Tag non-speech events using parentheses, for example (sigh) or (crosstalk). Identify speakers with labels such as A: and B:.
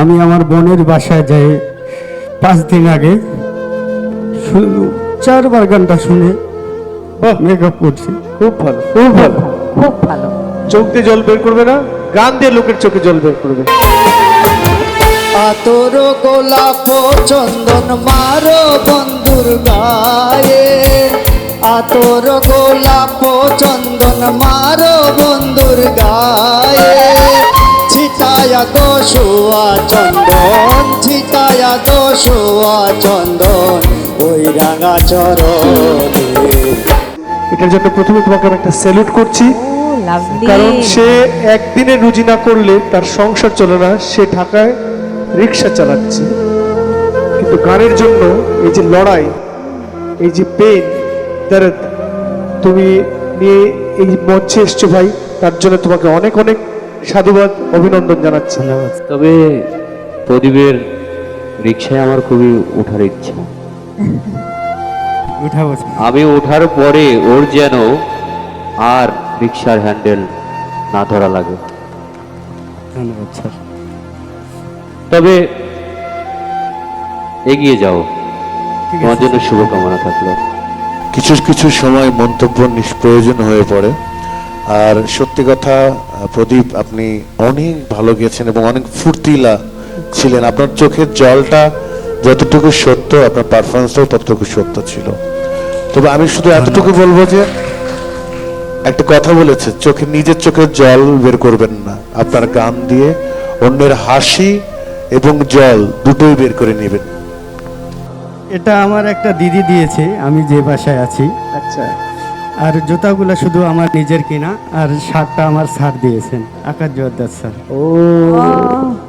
A: আমি আমার বোনের বাসায় যাই পাঁচ দিন আগে। শুধু চারবার গানটা শুনে মেকআপ করছি।
B: খুব ভালো। খুব ভালো।
C: খুব ভালো।
B: চোখ দিয়ে জল বের করবে না? গান দিয়ে লোকের চোখে জল বের করবে।
D: আতর গোলাপ চন্দন মারো বন্ধুর গায়ে। আতর গোলাপ চন্দন মারো বন্ধুর গায়ে ছিটায়া দোষুয়া চন্দন ছিটায়া দোষুয়া চন্দন ওই রাঙা চরণে।
B: এটার জন্য প্রথমে তোমাকে আমি একটা স্যালুট করছি কারণ সে একদিনে রুজি না করলে তার সংসার চলে না সে ঢাকায় রিক্সা চালাচ্ছে। কিন্তু গানের জন্য এই যে লড়াই এই যে পেন দরদ তুমি নিয়ে এই মঞ্চে এসছো ভাই তার জন্য তোমাকে অনেক অনেক সাধুবাদ অভিনন্দন জানাচ্ছি।
E: তবে প্রদীপের রিক্সায় আমার খুবই ওঠার ইচ্ছা। (laughs) আমি ওঠার পরে ওর যেন আর রিক্সার হ্যান্ডেল না ধরা লাগে।
A: ধন্যবাদ স্যার।
E: তবে এগিয়ে যাও। তোমার জন্য শুভকামনা থাকল।
F: কিছু কিছু সময় মন্তব্য নিষ্প্রয়োজন হয়ে পড়ে। আর সত্যি কথা প্রদীপ আপনি অনেক ভালো গেছেন এবং অনেক ফুর্তিলা ছিলেন। আপনার চোখের জলটা যতটুকু সত্য আপনার পারফরমেন্সটাও ততটুকু সত্য ছিল। তবে আমি শুধু এতটুকু বলব যে একটা কথা বলেছে চোখে নিজের চোখের জল বের করবেন না। আপনার গান দিয়ে অন্যের হাসি এবং জল দুটোই বের করে নেবেন।
A: এটা আমার একটা দিদি দিয়েছে আমি যে বাসায় আছি।
B: আচ্ছা।
A: আর জুতাগুলো শুধু আমার নিজের কিনা আর শার্টটা আমার স্যার দিয়েছেন আকাশ জোয়ারদার স্যার।
B: ও।
C: ও,